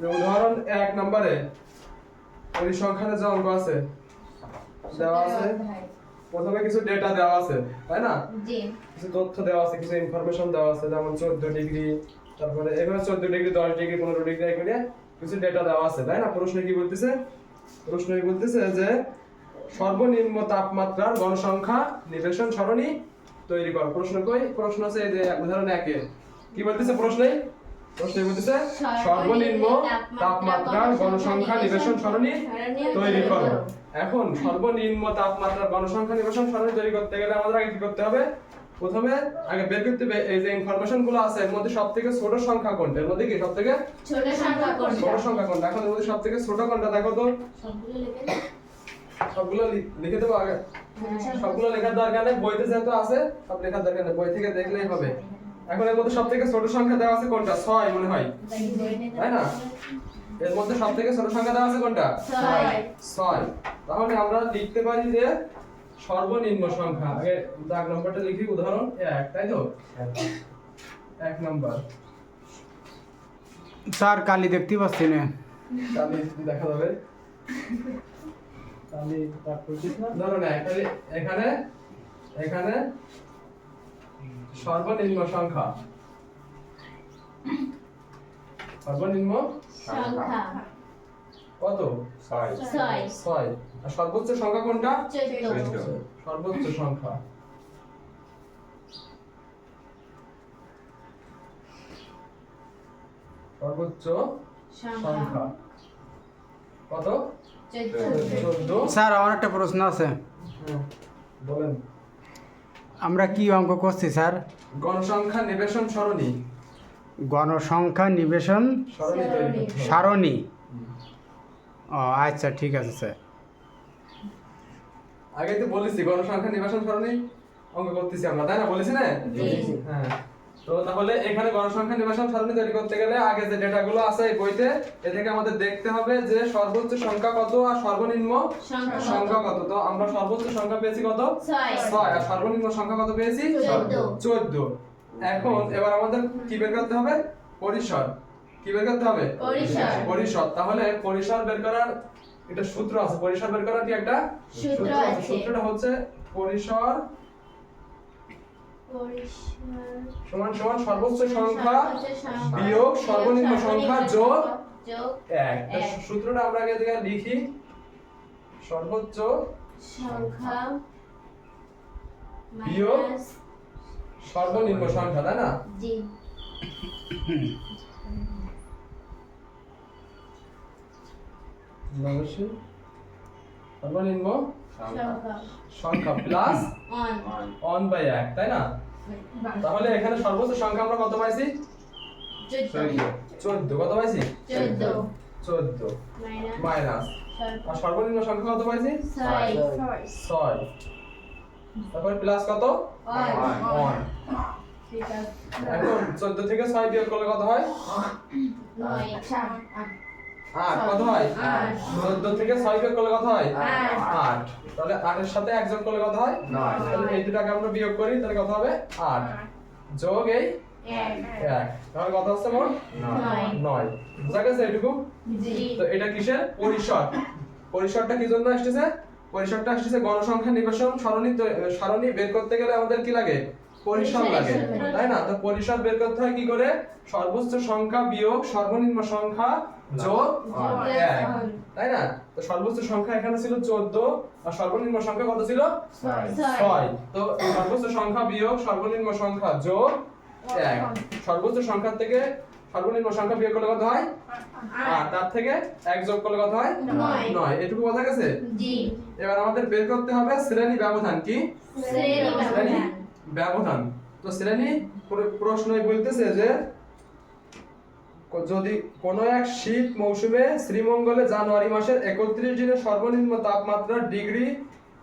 যে উদাহরণ এক নম্বরে যে অঙ্ক আছে দেওয়া আছে। প্রথমে কিছু ডেটা দেওয়া আছে তাই না? কিছু তথ্য দেওয়া আছে কিছু ইনফরমেশন দেওয়া আছে যেমন চোদ্দ ডিগ্রি তারপরে চোদ্দ ডিগ্রি দশ ডিগ্রি পনেরো ডিগ্রি কিছু ডেটা দেওয়া আছে তাই না? প্রশ্নে কি বলতেছে? প্রশ্নে বলতেছে যে সর্বনিম্ন তাপমাত্রার গণসংখ্যা নিবেশন সরণি তৈরি করো। প্রশ্ন কই? প্রশ্ন আছে যে উদাহরণ একে। কি বলতেছে প্রশ্নে? প্রশ্নে বলতেছে সর্বনিম্ন তাপমাত্রার গণসংখ্যা নিবেশন সরণি তৈরি করো। এখন সর্বনিম্ন তাপমাত্রার গণসংখ্যা নিবেশন সরণি তৈরি করতে গেলে আমাদের আগে কি করতে হবে? প্রথমে আগে বের করতে হবে এই যে ইনফরমেশনগুলো আছে এর মধ্যে সব থেকে ছোট সংখ্যা কোনটা? এর মধ্যে কি ছোট সংখ্যা ছোট কোনটা সংখ্যা কোনটা? এখন এর মধ্যে ছোট কোনটা দেখো তো। সবগুলো লিখে দেবো আগে। হ্যাঁ। সবগুলো লেখার দরকার নেই বইতে যেহেতু আছে সব লেখার দরকার নেই। বই থেকে দেখলেই হবে। এখন এর মধ্যে সব থেকে ছোট সংখ্যা দেওয়া আছে কোনটা? ছয় মনে হয়। তাই না? এর মধ্যে সব থেকে ছোট সংখ্যা দেওয়া আছে কোনটা? ছয়। তাহলে আমরা লিখতে পারি যে সর্বনিম্ন সংখ্যা। আগে দাগ নম্বরটা লিখি উদাহরণ এক তাই তো? এক নম্বর। স্যার কালি দেখতে পাচ্ছি না। তাহলে দেখা যাবে। তাহলে ধরুন এখানে এখানে এখানে সর্বনিম্ন সংখ্যা। সর্বনিম্ন সংখ্যা। কত? ছয়। ছয়। আর সর্বোচ্চ সংখ্যা কোনটা? সর্বোচ্চ সংখ্যা। সর্বোচ্চ সংখ্যা। কত? চোদ্দ। স্যার আমার একটা প্রশ্ন আছে। বলেন। আমরা কি অঙ্ক করছি স্যার? গণসংখ্যা নিবেশন সরণি। গণসংখ্যা নিবেশন সরণি ও আচ্ছা ঠিক আছে স্যার। আগে তো বলেছি গণসংখ্যা নিবেশন সরণি। অঙ্ক করতেছি আমরা তাই না? বলেছি না? হ্যাঁ। তো তাহলে এখানে গণসংখ্যা নিবেশন সরণি তৈরি করতে গেলে আগে যে ডেটাগুলো আছে এই বইতে এ থেকে আমাদের দেখতে হবে যে সর্বোচ্চ সংখ্যা কত আর সর্বনিম্ন সংখ্যা কত? তো আমরা সর্বোচ্চ সংখ্যা পেয়েছি কত? ছয়। আর সর্বনিম্ন সংখ্যা কত পেয়েছি? চোদ্দ। এখন এবার আমাদের কি বের করতে হবে? পরিসর। কি বের করতে হবে? পরিসর। তাহলে পরিসর বের করার একটা সূত্র আছে। পরিসর বের করার কি একটা সূত্র আছে। সূত্রটা হচ্ছে পরিসর সমান সমান সর্বোচ্চ সংখ্যা বিয়োগ সর্বনিম্ন সংখ্যা যোগ এক। সূত্রটা আমরা আগে থেকে লিখি। সর্বোচ্চ সংখ্যা বিয়োগ সর্বনিম্ন সংখ্যা তাই না? জি। সর্বনিম্ন সংখ্যা। প্লাস অন বাই এক তাই না? তাহলে এখানে সর্বোচ্চ সংখ্যা আমরা কত পাইছি? চোদ্দ। কত পাইছি? চোদ্দ। মাইনাস আর সর্বনিম্ন সংখ্যা কত পাইছি? ছয়। তারপরে প্লাস কত? এখন চোদ্দ থেকে ছয় বিয়োগ করলে কত হয়? নয়। আট কত হয়? চোদ্দ থেকে ছয় বিয়োগ করলে কত হয়? আট। আট। তাহলে আটের সাথে এক যোগ করলে কত হয়? নয়। তাহলে এই দুটাকে আমরা বিয়োগ করি তাহলে কত হবে? আট। যোগ এই এক। এক। তাহলে কত হচ্ছে মোট? নয়। নয়। বুঝা গেছে এটুকু? তো এটা কিসের? পরিসর। পরিসরটা কি জন্য আসতেছে? পরিসরটা আসতেছে গণসংখ্যা নিবেশন সরণি সারণী বের করতে গেলে আমাদের কি লাগে? পরিসর লাগে। তাই না? তো পরিসর বের করতে হয় কি করে? সর্বোচ্চ সংখ্যা বিয়োগ সর্বনিম্ন সংখ্যা যোগ এক। তাই না? তো সর্বোচ্চ সংখ্যা এখানে ছিল 14 আর সর্বনিম্ন সংখ্যা কত ছিল? ছয়। তো সর্বোচ্চ সংখ্যা বিয়োগ সর্বনিম্ন সংখ্যা যোগ এক। সর্বোচ্চ সংখ্যা থেকে সর্বনিম্ন সংখ্যা বিয়োগ করলে কত হয়? আর তার থেকে এক যোগ করলে কত হয়? নয়। নয়। এটুকু বোঝা গেছে? এবার আমাদের বের করতে হবে শ্রেণি ব্যবধান কি? শ্রেণি ব্যবধান। তো শ্রেণি প্র- প্রশ্নই বলতেছে যে যদি কোনো এক শীত মৌসুমে শ্রীমঙ্গলে জানুয়ারি মাসের একত্রিশ দিনে সর্বনিম্ন তাপমাত্রা ডিগ্রি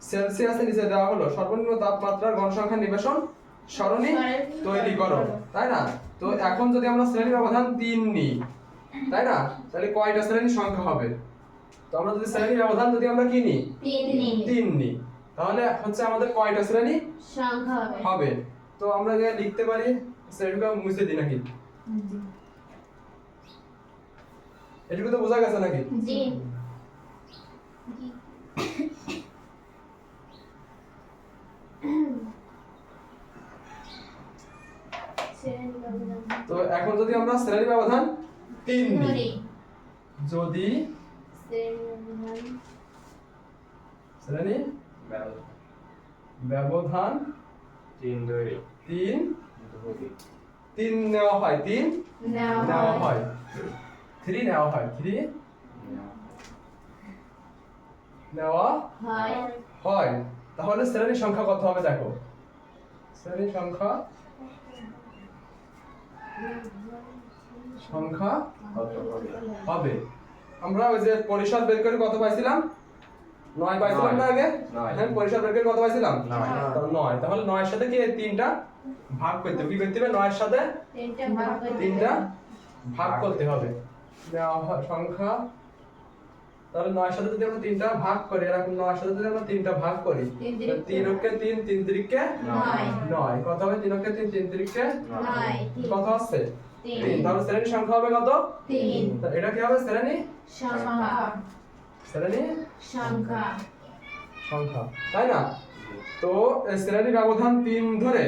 সেলসিয়াসের নিচে দেওয়া হলো। সর্বনিম্ন তাপমাত্রার গণসংখ্যা নিবেশন সরণি তৈরি করো। তাই না? তো এখন যদি আমরা শ্রেণি ব্যবধান তিন নিই তাই না? তাহলে কয়টা শ্রেণির সংখ্যা হবে? তো আমরা যদি শ্রেণি ব্যবধান যদি আমরা কি নিই? তিন নিই। তাহলে হচ্ছে আমাদের কয়টা শ্রেণি সংখ্যা হবে। হবে? তো আমরা যে লিখতে পারি শ্রেণীটা মুছে দিই নাকি? এটুকু তো বোঝা গেছে নাকি? জি। তো এখন যদি আমরা শ্রেণি ব্যবধান তিন দিই যদি শ্রেণি ব্যবধান তিন ধরে তিন তিন নেওয়া হয় তিন নেওয়া হয়। থ্রি নেওয়া হয় থ্রি নেওয়া হয় হয় তাহলে শ্রেণি সংখ্যা কত হবে দেখো শ্রেণি সংখ্যা সংখ্যা কত হবে হবে আমরা ওই যে পরিসর বের করে কত পাইছিলাম নয় পাইছিলাম না আগে নয়। হ্যাঁ পরিসর বের করে কত পাইছিলাম নয়। তাহলে নয়ের সাথে কি তিনটা ভাগ করতে হবে কি করতে হবে নয়ের সাথে তিনটা ভাগ করতে হবে। হয় সংখ্যা তাহলে নয়ের সাথে যদি আমরা তিনটা ভাগ করি এরকম নয়ের সাথে যদি আমরা তিনটা ভাগ করি তিন অক্ষে তিন তিন তিরিকে নয়। নয়। কত হবে তিন অক্ষে তিন তিন তিরিকে কত আসছে তিন। তাহলে শ্রেণি সংখ্যা হবে কত? তিন। এটা কি হবে? শ্রেণি? সংখ্যা। শ্রেণি? সংখ্যা। সংখ্যা। তাই না? তো শ্রেণি ব্যবধান তিন ধরে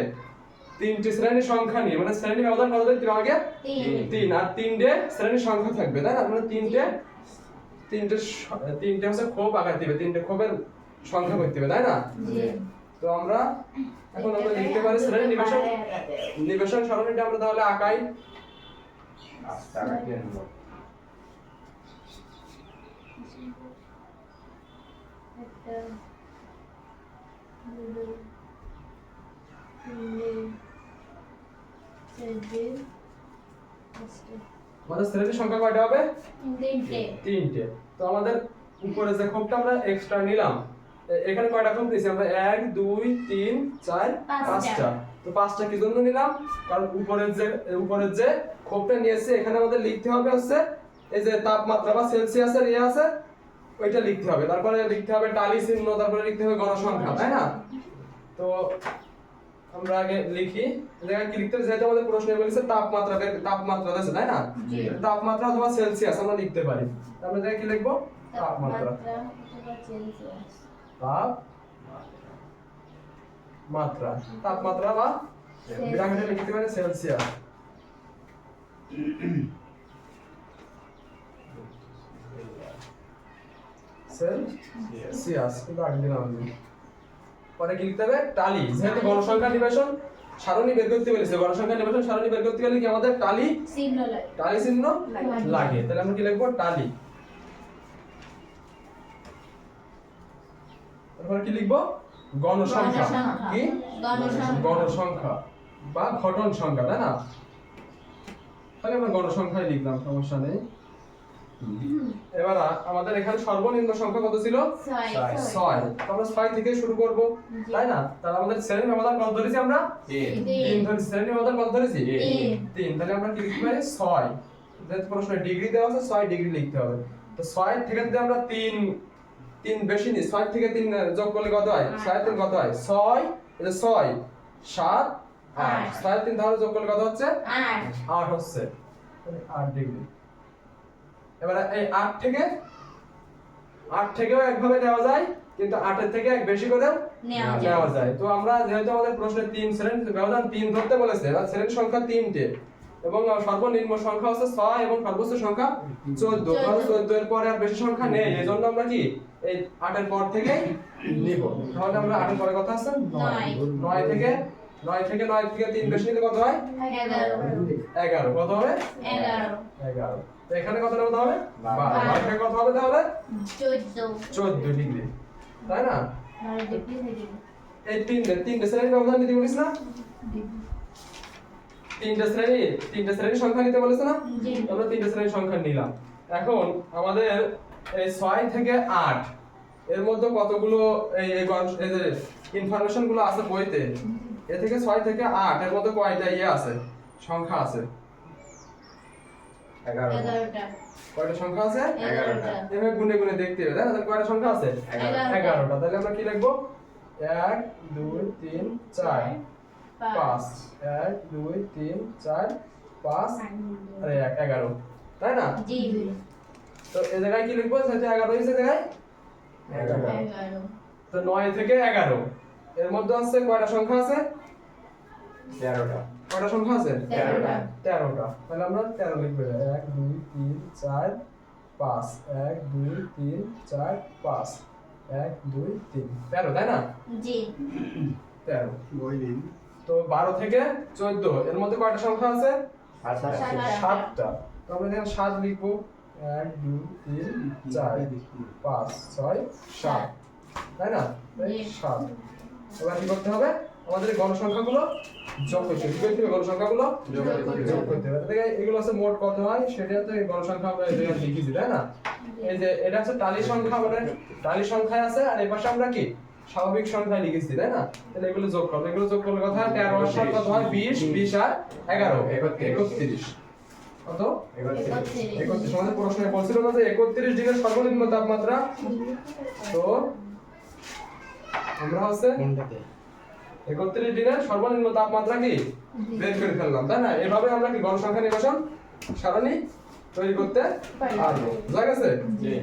তিনটি শ্রেণি সংখ্যা নিয়ে মানে শ্রেণি ব্যবধান কত তিন আগে তিন। তিন। আর তিনটে শ্রেণি সংখ্যা থাকবে তাই না? মানে তিনটে তিনটে তিনটে হচ্ছে খোপ আকার দিবে তিনটে খোপের সংখ্যা করতে হবে তাই না? জি। তো আমরা এখন আমরা লিখতে পারি শ্রেণি নিবেশন নিবেশন সরণিটা আমরা তাহলে আঁকাই। নেব একটা দুটো তিনটে চারটে পাঁচটা আমাদের শ্রেণি সংখ্যা কয়টা হবে? তিনটে। তিনটে। তো আমাদের উপরে যে খোপটা আমরা এক্সট্রা নিলাম এখানে কয়টা খোপ নিয়েছি আমরা? এক দুই তিন চার। পাঁচটা। তো পাঁচটা কি জন্য নিলাম? কারণ উপরের যে উপরের যে খোপটা নিয়েছি এখানে আমাদের লিখতে হবে হচ্ছে এই যে তাপমাত্রা বা সেলসিয়াসের ইয়ে আছে ওইটা লিখতে হবে। তারপরে লিখতে হবে টালি চিহ্ন তারপরে লিখতে হবে গণসংখ্যা তাই না? তো আমরা আগে লিখি এই কি লিখতে যেহেতু আমাদের প্রশ্নে বলেছে তাপমাত্রা তাপমাত্রা আছে তাই না? তাপমাত্রা অথবা সেলসিয়াস আমরা লিখতে পারি। আমরা জায়গায় কি লিখব? তাপমাত্রা। তাপমাত্রা অথবা সেলসিয়াস। তাপ মাত্রা তাপমাত্রা বা ব্র্যাকেটে লিখতে পারি সেলসিয়াস। সেলসিয়াস। কিন্তু আগে দিলাম পরে কি লিখতে হবে? টালি। যেহেতু গণসংখ্যা নিবেশন সারণী বের করতে বলেছে গণসংখ্যা নিবেশন সারণী বের করতে গেলে কি আমাদের টালি? চিহ্ন লাগে। টালি চিহ্ন লাগে। তাহলে আমরা কি লিখব? টালি। তারপর কি লিখব? গণসংখ্যা। গণসংখ্যা। কি? গণসংখ্যা। গণসংখ্যা। বা ঘটন সংখ্যা তাই না? তাহলে আমরা গণসংখ্যায় লিখলাম সমস্যা নেই। এবার আমাদের এখানে সর্বনিম্ন সংখ্যা কত ছিল? ছয়। আমরা ছয় থেকে শুরু করব তাই না? তাহলে আমাদের শ্রেণি ব্যবধান কত ধরেছি আমরা? তিন। তিন। তিন শ্রেণি ব্যবধান কত ধরেছি? তিন। তাহলে আমরা কি লিখতে পারি? ছয়। যেহেতু প্রশ্নে ডিগ্রি দেওয়া আছে ছয় ডিগ্রি লিখতে হবে। তো ছয় থেকে যদি আমরা তিন তিন বেশি নিই ছয় থেকে তিন যোগ করলে কত হয়? ছয় তিন কত হয়? ছয় ছয়। সাত আট। ছয় তিন তাহলে যোগ করলে কত হচ্ছে? আট হচ্ছে। আট ডিগ্রি। এবারে এই আট থেকে আট থেকেও একভাবে নেওয়া যায় কিন্তু আটের থেকে এক বেশি করেও নেওয়া যায়। তো আমরা যেহেতু আমাদের প্রশ্নে তিন শ্রেণি ব্যবধান তিন ধরতে বলেছে আর শ্রেণির সংখ্যা তিনটে। এবং সর্বনিম্ন সংখ্যা হচ্ছে ছয় এবং সর্বোচ্চ সংখ্যা চোদ্দ। কারণ চোদ্দ এর পরে আর বেশি সংখ্যা নেই এই জন্য আমরা কি এই আটের পর থেকে নিব। তাহলে আমরা আটের পরে কথা আছে? নয়। থেকে নয় থেকে নয় থেকে তিন বেশি নিলে কত হয়? এগারো। এগারো। কত হবে? এগারো। এগারো। তো এখানে কত বারো। বারো। বারো। কত হবে তাহলে? চোদ্দ। ডিগ্রি। তাই না? এই তিনটে তিনটে শ্রেণির ব্যবধান নিতে বলিস না? তিনটে শ্রেণি তিনটে শ্রেণির সংখ্যা নিতে বলেছে না? আমরা তিনটে শ্রেণির সংখ্যা নিলাম। এখন আমাদের এই ছয় থেকে আট এর মধ্যে কতগুলো এই এই যে ইনফরমেশনগুলো আছে বইতে এ থেকে ছয় থেকে আট এর মধ্যে কয়টা ইয়ে আছে? সংখ্যা আছে। এগারোটা। কয়টা সংখ্যা আছে? এগারোটা। এভাবে গুনে গুনে দেখতে হবে। তাই না কয়টা সংখ্যা আছে? এগারোটা। তাহলে আমরা কি লিখব? এক দুই তিন চার। পাঁচ। এক দুই তিন চার পাঁচ। আর এক এগারো। তাই না? তো এ জায়গায় কি লিখব? এগারো জায়গায়? এগারো। তো নয় থেকে এগারো। এর মধ্যে আছে কয়টা সংখ্যা আছে? তেরোটা। কয়টা সংখ্যা আছে? তেরোটা। তেরোটা। তাহলে আমরা তেরো লিখব এক দুই তিন চার পাঁচ। এক দুই তিন চার পাঁচ। এক দুই তিন। তেরো তাই না? জি। তেরো। বই দিন। তো বারো থেকে চোদ্দ এর মধ্যে কয়টা সংখ্যা আছে? আচ্ছা সাতটা। তো আমরা এখানে সাত লিখব। এক দুই তিন চার পাঁচ ছয় সাত। তাই না? সাত। এবার কি করতে হবে? আমাদের এই গণসংখ্যাগুলো যোগ করতে হবে। কি করতে হবে। গণসংখ্যাগুলো যোগ করতে হবে। তাহলে এগুলো হচ্ছে মোট কত হয়? সেটা তো এই গণসংখ্যা আমরা এই জায়গায় লিখেছি তাই না? এই যে এটা হচ্ছে টালি সংখ্যা আমাদের টালি সংখ্যায় আছে আর এই পাশে আমরা কি? স্বাভাবিক সংখ্যা লিখেছি তাই না? তাহলে এগুলো যোগ করব এগুলো যোগ করলে কথা হয়? তেরো আর সাত কত হয়? বিশ বিশ আর এগারো। একত্রিশ। একত্রিশ। কত? একত্রিশ। একত্রিশ। একত্রিশ আমাদের প্রশ্নে বলছিল না যে একত্রিশ ডিগ্রির সর্বনিম্ন তাপমাত্রা? তো আমরা হচ্ছে কোনটাতে? একত্রিশ দিনের সর্বনিম্ন তাপমাত্রা কি? বের করে ফেললাম তাই না? এভাবে আমরা কি গণসংখ্যা নির্বাচন সারণী তৈরি করতে পারব। বুঝা গেছে? জি।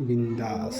বিন্দাস।